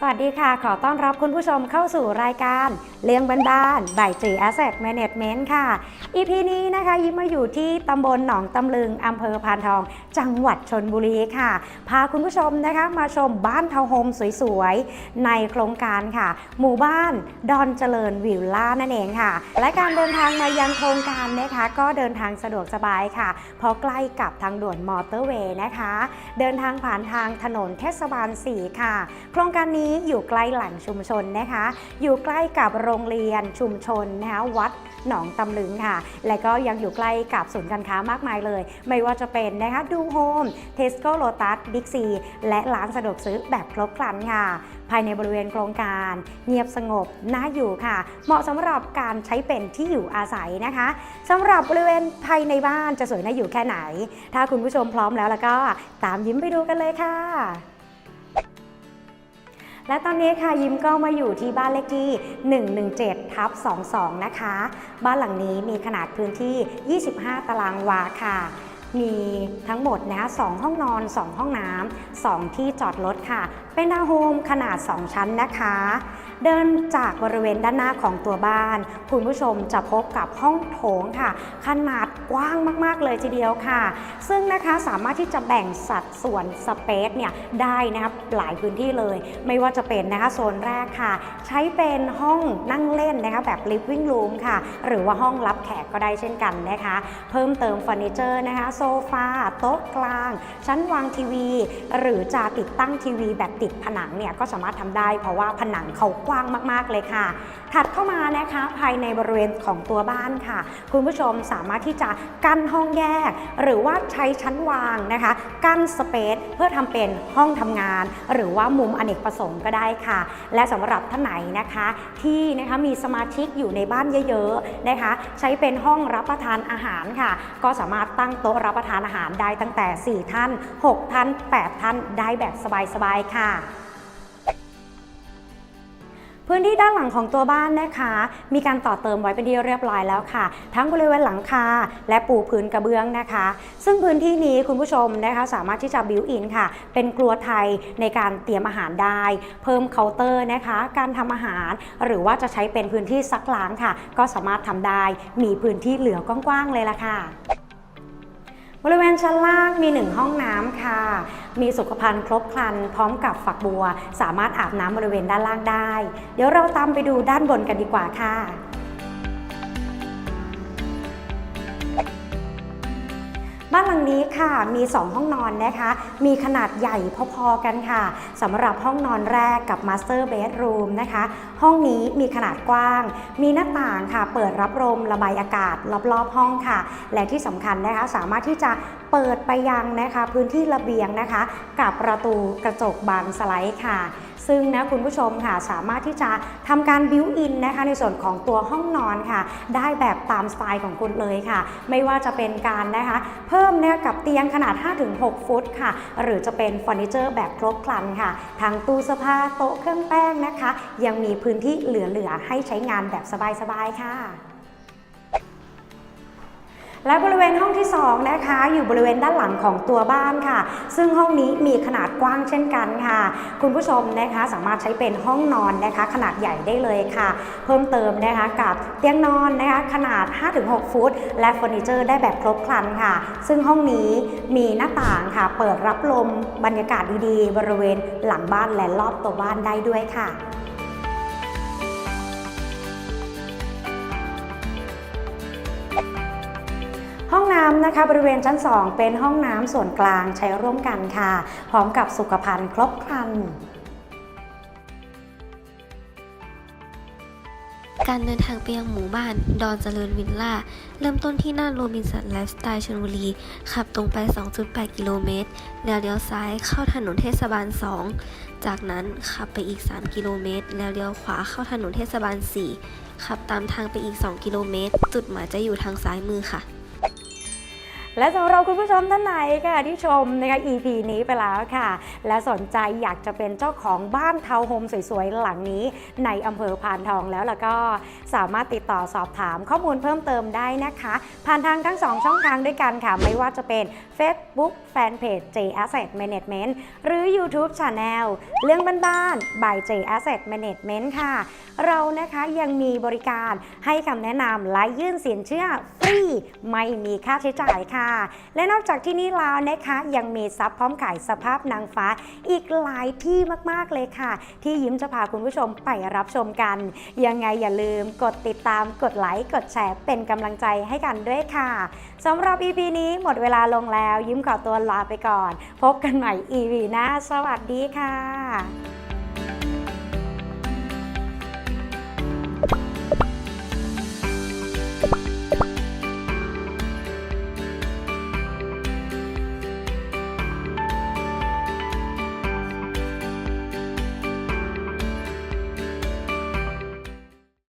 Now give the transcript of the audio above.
สวัสดีค่ะ ขอต้อนรับคุณผู้ชมเข้าสู่รายการเลี้ยงบ้านๆ by จี Asset Management ค่ะ EP นี้นะคะยิ้มมาอยู่ที่ตำบลหนองตำลึงอำเภอพานทอง จังหวัดชนบุรีค่ะ พาคุณผู้ชมนะคะมาชมบ้านทาวน์โฮมสวยๆ ในโครงการค่ะ หมู่บ้านดอนเจริญวิลล่านั่นเองค่ะ และการเดินทางมายังโครงการนะคะ ก็เดินทางสะดวกสบายค่ะ เพราะใกล้กับทางด่วนมอเตอร์เวย์นะคะ เดินทางผ่านทางถนนเทศบาล 4 ค่ะ โครงการนี้อยู่ใกล้แหล่งชุมชนนะคะ อยู่ใกล้กับโรงเรียนชุมชนนะคะวัดหนองตำลึงค่ะ และก็ยังอยู่ใกล้กับศูนย์การค้ามากมายเลย ไม่ว่าจะเป็นนะคะดูโฮมเทสโก้โลตัสบิ๊กซีและร้านสะดวกซื้อแบบครบครันค่ะ ภายในบริเวณโครงการ เงียบสงบน่าอยู่ค่ะ เหมาะสำหรับการใช้เป็นที่อยู่อาศัยนะคะสำหรับบริเวณภายในบ้านจะสวยน่าอยู่แค่ไหน ถ้าคุณผู้ชมพร้อมแล้วแล้วก็ตามยิ้มไปดูกันเลยค่ะ และตอนนี้ค่ะยิ้มก็มาอยู่ที่บ้านเลขที่ 117 ทับ 22 นะคะ บ้านหลังนี้มีขนาดพื้นที่ 25 ตารางวาค่ะ มีทั้งหมดนะคะ2ห้องนอน 2 ห้องน้ำ2ที่จอดรถค่ะ เป็นทาวน์โฮมขนาด 2 ชั้นนะคะ เดินจากบริเวณด้านหน้าของตัวบ้าน คุณผู้ชมจะพบกับห้องโถงค่ะ ขนาดกว้างมาก ๆ เลยทีเดียวค่ะ ซึ่งนะคะสามารถที่จะแบ่งสัดส่วนสเปซเนี่ยได้นะครับหลายพื้นที่เลย ไม่ว่าจะเป็นนะคะโซนแรกค่ะ ใช้เป็นห้องนั่งเล่นนะคะแบบ living room ค่ะ หรือว่าห้องรับแขกก็ได้เช่นกันนะคะ เพิ่มเติมเฟอร์นิเจอร์นะคะโซฟาโต๊ะกลาง ชั้นวางทีวี หรือจะติดตั้งทีวีแบบติดผนังเนี่ยก็สามารถทำได้ เพราะว่าผนังเขากว้างมาก ๆ เลยค่ะ ถัดเข้ามานะคะภายในบริเวณของตัวบ้านค่ะ คุณผู้ชมสามารถที่จะกั้นห้องแยก หรือว่าใช้ชั้นวางนะคะกั้นสเปซเพื่อทำเป็นห้องทำงาน หรือว่ามุมอเนกประสงค์ก็ได้ค่ะ และสำหรับท่านไหนนะคะ ที่นะคะมีสมาชิกอยู่ในบ้านเยอะๆนะคะ ใช้เป็นห้องรับประทานอาหารค่ะ ก็สามารถตั้งโต๊ะรับประทานอาหารได้ตั้งแต่ 4 ท่าน 6 ท่าน 8 ท่านได้แบบสบายๆค่ะพื้นที่ด้านหลังของตัวบ้านนะคะ มีการต่อเติมไว้เป็นที่เรียบร้อยแล้วค่ะ ทั้งบริเวณหลังคาและปูพื้นกระเบื้องนะคะ ซึ่งพื้นที่นี้คุณผู้ชมนะคะสามารถที่จะบิวอินค่ะ เป็นครัวไทยในการเตรียมอาหารได้ เพิ่มเคาน์เตอร์นะคะ การทำอาหาร หรือว่าจะใช้เป็นพื้นที่ซักล้างค่ะ ก็สามารถทำได้ มีพื้นที่เหลือกว้างๆเลยล่ะค่ะ บริเวณชั้นล่างมี 1 ห้องน้ำค่ะ มีสุขภัณฑ์ครบครัน พร้อมกับฝักบัว สามารถอาบน้ำบริเวณด้านล่างได้ เดี๋ยวเราตามไปดูด้านบนกันดีกว่าค่ะ บ้านหลังนี้ค่ะมี 2 ห้องนอนนะคะ มีขนาดใหญ่พอๆกันค่ะสำหรับห้องนอนแรกกับ Master Bedroom นะคะ ห้องนี้มีขนาดกว้าง มีหน้าต่างค่ะ เปิดรับลมระบายอากาศรอบๆห้องค่ะ และที่สำคัญนะคะสามารถที่จะเปิดไปยังนะคะ พื้นที่ระเบียงนะคะ กับประตูกระจกบานสไลด์ค่ะ ซึ่งนะคุณผู้ชมค่ะสามารถที่จะทำการบิวอินนะคะในส่วนของตัวห้องนอนค่ะ ได้แบบตามสไตล์ของคุณเลยค่ะ ไม่ว่าจะเป็นการนะคะ เพิ่มนะกับเตียงขนาด 5-6 ฟุตค่ะ หรือจะเป็นเฟอร์นิเจอร์แบบครบครันค่ะทั้งตู้เสื้อผ้าโต๊ะเครื่องแป้งนะคะ ยังมีพื้นที่เหลือๆให้ใช้งานแบบสบายๆค่ะ และบริเวณห้องที่2นะคะอยู่บริเวณด้านหลังของตัวบ้านค่ะ ซึ่งห้องนี้มีขนาดกว้างเช่นกันค่ะ คุณผู้ชมนะคะสามารถใช้เป็นห้องนอนนะคะ ขนาดใหญ่ได้เลยค่ะ เพิ่มเติมนะคะกับเตียงนอนนะคะขนาด 5-6 ฟุต และเฟอร์นิเจอร์ได้แบบครบครันค่ะ ซึ่งห้องนี้มีหน้าต่างค่ะ เปิดรับลมบรรยากาศดีๆ บริเวณหลังบ้านและรอบตัวบ้านได้ด้วยค่ะำนะคะบริเวณชั้น 2 เป็นห้องน้ำส่วนกลางใช้ร่วมกันค่ะ พร้อมกับสุขภัณฑ์ครบครันการเดินทางไปยังหมู่บ้าน ดอนเจริญวิลล่า เริ่มต้นที่หน้าโรบินสันไลฟ์สไตล์ชลบุรี ขับตรงไป 2.8 กิโลเมตร แล้วเลี้ยวซ้ายเข้าถนนเทศบาล 2 จากนั้นขับไปอีก 3 กิโลเมตร แล้วเลี้ยวขวาเข้าถนนเทศบาล 4 ขับตามทางไปอีก 2 กิโลเมตร จุดหมายจะอยู่ทางซ้ายมือค่ะ และสำหรับคุณผู้ชมท่านไหนค่ะที่ชมนะคะ EP นี้ไปแล้วค่ะ และสนใจอยากจะเป็นเจ้าของบ้านทาวน์โฮมสวยๆ หลังนี้ ในอำเภอพานทองแล้วแล้วก็สามารถติดต่อสอบถามข้อมูลเพิ่มเติมได้นะคะ ผ่านทางทั้ง 2 ช่องทางด้วยกันค่ะ ไม่ว่าจะเป็น Facebook Fanpage J Asset Management หรือ YouTube Channel เรื่องบ้านๆ by J Asset Management ค่ะ เรานะคะยังมีบริการให้คำแนะนำและยื่นสินเชื่อฟรี ไม่มีค่าใช้จ่ายค่ะค่ะ และนอกจากที่นี่แล้วนะคะ ยังมีซับพร้อมขายสภาพนางฟ้าอีกหลายที่มากๆเลยค่ะ ที่ยิ้มจะพาคุณผู้ชมไปรับชมกัน ยังไงอย่าลืมกดติดตามกดไลค์กดแชร์เป็นกำลังใจให้กันด้วยค่ะสำหรับ EP นี้หมดเวลาลงแล้ว ยิ้มขอตัวลาไปก่อน พบกันใหม่ EP หน้า สวัสดีค่ะ